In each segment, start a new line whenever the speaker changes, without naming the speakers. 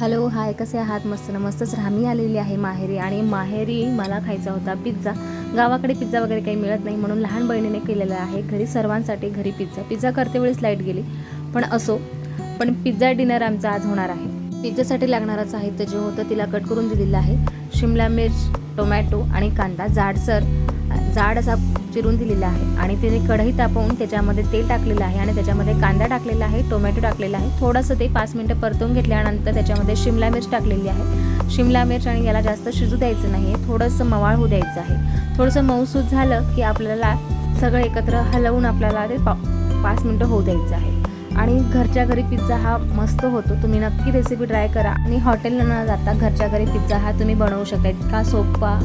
Hello hi कसे आहात? मस्त ना मस्तच. रामी आलेली आहे माहेरी आणि माहेरी मला खायचा होता पिझ्झा गावाकडे पिझ्झा वगैरे काही मिळत नाही म्हणून लहान बहिणीने केलेला आहे. घरी सर्वांसाठी घरी पिझ्झा पिझ्झा करते वेळेस लाइट गेली पण असो. पण पिझ्झा डिनर आमचा आज होणार आहे. पिझ्झासाठी लागणारं साहित्य जे होतं तिला कट करून दिलेलं आहे. शिमला मिर्च टोमॅटो आणि कांदा जाडसर. जाड असा चिरून दिलेला आहे. आणि तिने कढई तापवून त्याच्यामध्ये तेल टाकलेलं आहे आणि त्याच्यामध्ये कांदा टाकलेला आहे टोमॅटो टाकलेला आहे. थोडंसं ते पाच मिनटं परतून घेतल्यानंतर त्याच्यामध्ये शिमला मिर्च टाकलेली आहे. शिमला मिर्च आणि याला जास्त शिजू द्यायचं नाही आहे थोडंसं मवाळ होऊ द्यायचं आहे. थोडंसं मऊसूत झालं की आपल्याला सगळं एकत्र हलवून आपल्याला ते पा पाच मिनटं होऊ द्यायचं आहे. आणि घरच्या घरी पिझ्झा हा मस्त होतो. तुम्ही नक्की रेसिपी ट्राय करा. आणि हॉटेलला न जाता घरच्या घरी पिझ्झा हा तुम्ही बनवू शकता इतका सोपा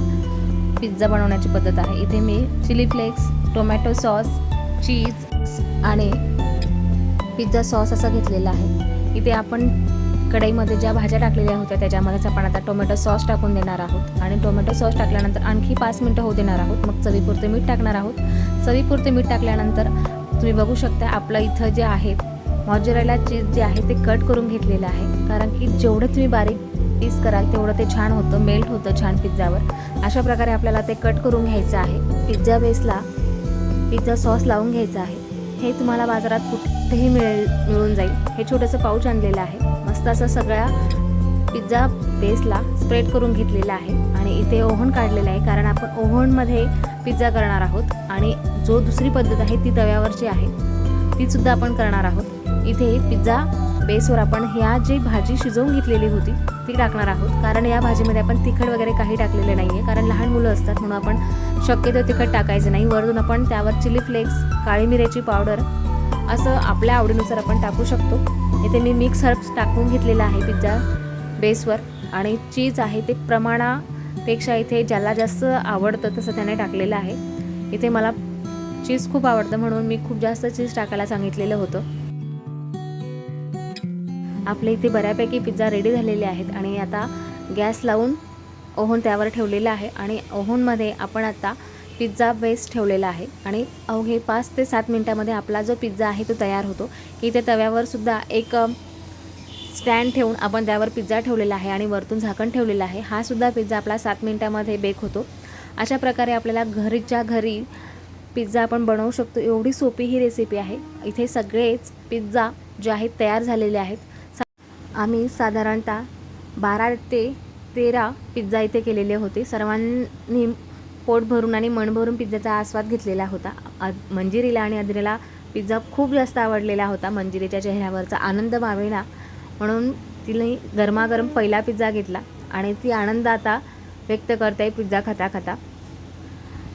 पिझ्झा बनवण्याची पद्धत आहे. इथे मी chilli flakes tomato sauce cheese आणि पिझ्झा सॉस असा घेतलेला आहे. इथे आपण कढईमध्ये ज्या भाज्या टाकलेल्या होत्या त्याच्यामध्येच आपण आता टोमॅटो सॉस टाकून देणार आहोत. आणि टोमॅटो सॉस टाकल्यानंतर आणखी पाच मिनटं होऊ देणार आहोत. मग चवीपुरते मीठ टाकणार आहोत. चवीपुरते मीठ टाकल्यानंतर तुम्ही बघू शकता आपलं इथं जे आहे मॉजरेला चीज जे आहे ते कट करून घेतलेलं आहे. कारण की जेवढं तुम्ही बारीक पीस कराल तेवढं ते छान होतं मेल्ट होतं छान पिझ्झावर. अशा प्रकारे आपल्याला ते कट करून घ्यायचं आहे. पिझ्झा बेसला पिझ्झा सॉस लावून घ्यायचं आहे. हे तुम्हाला बाजारात कुठेही मिळेल मिळून जाईल. हे छोटंसं पाऊच आणलेलं आहे. मस्त असं सगळ्या पिझ्झा बेसला स्प्रेड करून घेतलेलं आहे आणि इथे ओव्हन काढलेलं आहे कारण आपण ओव्हनमध्ये पिझ्झा करणार आहोत आणि जो दुसरी पद्धत आहे ती तव्यावरची आहे. तीसुद्धा आपण करणार आहोत. इथे पिझ्झा बेसवर आपण ह्या जी भाजी शिजवून घेतलेली होती ती टाकणार आहोत. कारण या भाजीमध्ये आपण तिखट वगैरे काही टाकलेले नाही आहे कारण लहान मुलं असतात म्हणून आपण शक्यतो तिखट टाकायचं नाही. वरून आपण त्यावर चिली फ्लेक्स काळी मिऱ्याची पावडर असं आपल्या आवडीनुसार आपण टाकू शकतो. इथे मी मिक्स हर्ब्स टाकून घेतलेला आहे पिझ्झा बेसवर. आणि चीज आहे ते प्रमाणापेक्षा इथे ज्याला जास्त आवडतं तसं त्याने टाकलेलं आहे. इथे मला चीज खूप आवडतं म्हणून मी खूप जास्त चीज टाकायला सांगितलेलं होतं. आपल्या इथे बऱ्यापैकी पिझ्झा रेडी झालेले आहेत आणि आता गॅस लावून ओव्हन त्यावर ठेवलेलं आहे आणि ओव्हनमध्ये आपण आता पिझ्झा बेस ठेवलेला आहे. आणि अवघे पाच ते सात मिनटामध्ये आपला जो पिझ्झा आहे तो तयार होतो. इथे तव्यावर सुद्धा एक स्टँड ठेवून आपण त्यावर पिझ्झा ठेवलेला आहे आणि वरतून झाकण ठेवलेलं आहे. हा सुद्धा पिझ्झा आपला सात मिनटामध्ये बेक होतो. अशा प्रकारे आपल्याला घरीच्या घरी पिझ्झा आपण बनवू शकतो. एवढी सोपी ही रेसिपी आहे. इथे सगळेच पिझ्झा जे आहेत तयार झालेले आहेत. आम्ही साधारणतः बारा ते तेरा पिझ्झा इथे केलेले होते. सर्वांनी पोट भरून आणि मन भरून पिझ्झाचा आस्वाद घेतलेला होता. अद- मंजिरीला आणि अद्रेला पिझ्झा खूप जास्त आवडलेला होता. मंजिरीच्या चेहऱ्यावरचा आनंद मावेला म्हणून तिने गरमागरम पहिला पिझ्झा घेतला आणि ती आनंद आता व्यक्त करते पिझ्झा खाता खाता.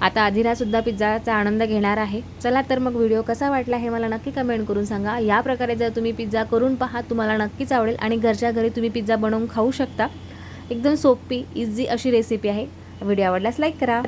आता अधिरासुद्धा पिझ्झाचा आनंद घेणार आहे. चला तर मग व्हिडिओ कसा वाटला हे मला नक्की कमेंट करून सांगा. या प्रकारे जर तुम्ही पिझ्झा करून पहा तुम्हाला नक्कीच आवडेल आणि घरच्या घरी तुम्ही पिझ्झा बनवून खाऊ शकता. एकदम सोपी इझी अशी रेसिपी आहे. व्हिडिओ आवडल्यास लाईक करा.